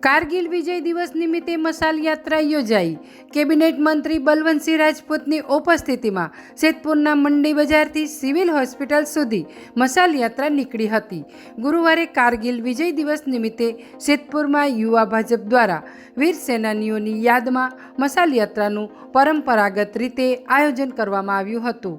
કારગિલ વિજય દિવસ નિમિત્તે મશાલ યાત્રા યોજાઈ. કેબિનેટ મંત્રી બલવંતસિંહ રાજપૂતની ઉપસ્થિતિમાં સેતપુરના મંડી બજારથી સિવિલ હોસ્પિટલ સુધી મશાલ યાત્રા નીકળી હતી. ગુરુવારે કારગિલ વિજય દિવસ નિમિત્તે સેતપુરમાં યુવા ભાજપ દ્વારા વીર સેનાનીઓની યાદમાં મશાલ યાત્રાનું પરંપરાગત રીતે આયોજન કરવામાં આવ્યું હતું.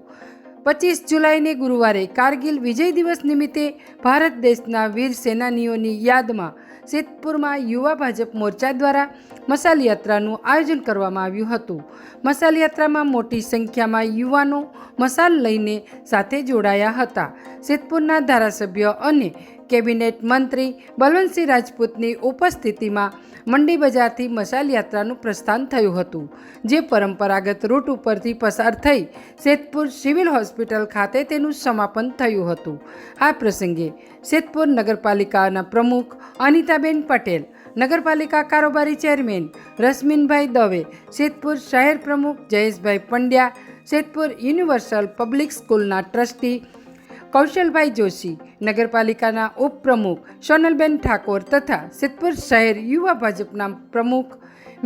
પચીસ જુલાઈને ગુરુવારે કારગિલ વિજય દિવસ નિમિત્તે ભારત દેશના વીર સેનાનીઓની યાદમાં સિદ્ધપુરમાં યુવા ભાજપ મોરચા દ્વારા મસાલ યાત્રાનું આયોજન કરવામાં આવ્યું હતું. મસાલ યાત્રામાં મોટી સંખ્યામાં યુવાનો મસાલ લઈને સાથે જોડાયા હતા. સિદ્ધપુરના ધારાસભ્ય અને કેબિનેટ મંત્રી બલવંતસિંહ રાજપૂતની ઉપસ્થિતિમાં મંડી બજારથી મશાલ યાત્રાનું પ્રસ્થાન થયું હતું, જે પરંપરાગત રૂટ ઉપરથી પસાર થઈ શેતપુર સિવિલ હોસ્પિટલ ખાતે તેનું સમાપન થયું હતું. આ પ્રસંગે શેતપુર નગરપાલિકાના પ્રમુખ અનિતાબેન પટેલ, નગરપાલિકા કારોબારી ચેરમેન રશ્મિનભાઈ દવે શેતપુર શહેર પ્રમુખ જયેશભાઈ પંડ્યા શેતપુર યુનિવર્સલ પબ્લિક સ્કૂલના ટ્રસ્ટી કૌશલભાઈ જોશી, નગરપાલિકાના ઉપપ્રમુખ સોનલબેન ઠાકોર તથા સિદ્ધપુર શહેર યુવા ભાજપના પ્રમુખ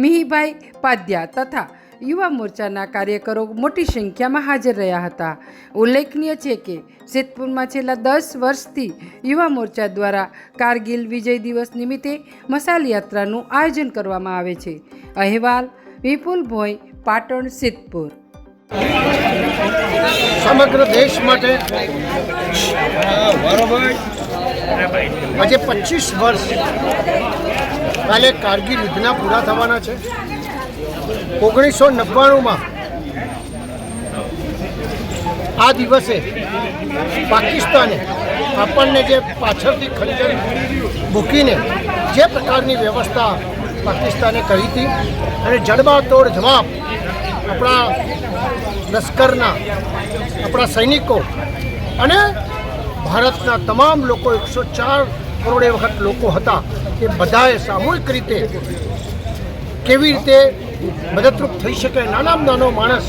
મિહીભાઈ પાદ્યા તથા યુવા મોરચાના કાર્યકરો મોટી સંખ્યામાં હાજર રહ્યા હતા. ઉલ્લેખનીય છે કે સિદ્ધપુરમાં છેલ્લા દસ વર્ષથી યુવા મોરચા દ્વારા કારગિલ વિજય દિવસ નિમિત્તે મસાલ યાત્રાનું આયોજન કરવામાં આવે છે. અહેવાલ વિપુલ ભોઈ પાટણ, સિદ્ધપુર. સમગ્ર દેશ માટે આજે પચીસ વર્ષ કાલે કારગીલ યુદ્ધના પૂરા થવાના છે. ઓગણીસો નવ્વાણુંમાં આ દિવસે પાકિસ્તાને આપણને જે પાછળથી ખંજર મૂકીને જે પ્રકારની વ્યવસ્થા પાકિસ્તાને કરી હતી અને જડબાતોડ જવાબ આપણા લશ્કરના, આપણા સૈનિકો અને ભારતના તમામ લોકો, એકસો ચાર કરોડે વખત લોકો હતા, એ બધાએ સામૂહિક રીતે કેવી રીતે મદદરૂપ થઈ શકે નાનામાં નાનો માણસ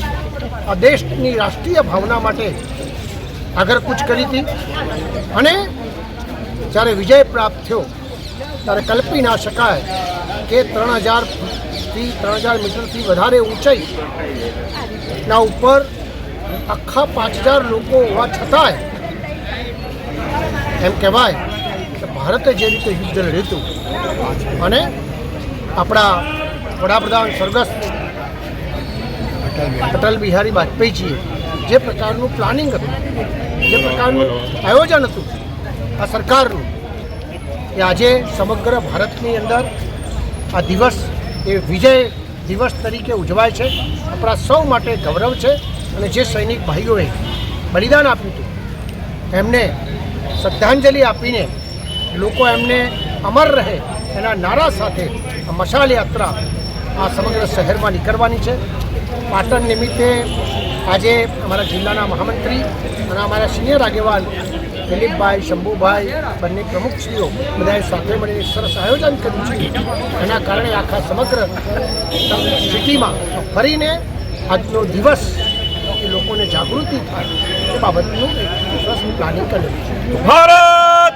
આ દેશની રાષ્ટ્રીય ભાવના માટે આગળ કૂચ કરી હતી. અને જ્યારે વિજય પ્રાપ્ત થયો, ત્યારે કલ્પી ના શકાય કે ત્રણ હજારથી ત્રણ હજાર મીટરથી વધારે ઊંચાઈ ના ઉપર આખા પાંચ હજાર લોકો હોવા છતાંય એમ કહેવાય કે ભારતે જે રીતે યુદ્ધ લડ્યું અને આપણા વડાપ્રધાન સ્વર્ગસ્થ અટલ બિહારી વાજપેયીજીએ જે પ્રકારનું પ્લાનિંગ હતું, જે પ્રકારનું આયોજન હતું, આ સરકારનું, એ આજે સમગ્ર ભારતની અંદર આ દિવસ એ વિજય દિવસ તરીકે ઉજવાય છે. આપણા સૌ માટે ગૌરવ છે અને જે સૈનિક ભાઈઓએ બલિદાન આપ્યું હતું, એમને શ્રદ્ધાંજલિ આપીને લોકો એમને અમર રહે એના નારા સાથે મશાલ યાત્રા આ સમગ્ર શહેરમાં નીકળવાની છે. પાટણ નિમિત્તે આજે અમારા જિલ્લાના મહામંત્રી અને અમારા સિનિયર આગેવાન દિલીપભાઈ, શંભુભાઈ બંને પ્રમુખશ્રીઓ બધાએ સાથે મળીને સરસ આયોજન કર્યું છે. એના કારણે આખા સમગ્ર સિટીમાં ફરીને આજનો દિવસ એ લોકોને જાગૃતિ થાય એ બાબતનું સરસ પ્લાનિંગ કરેલું છે. ભારત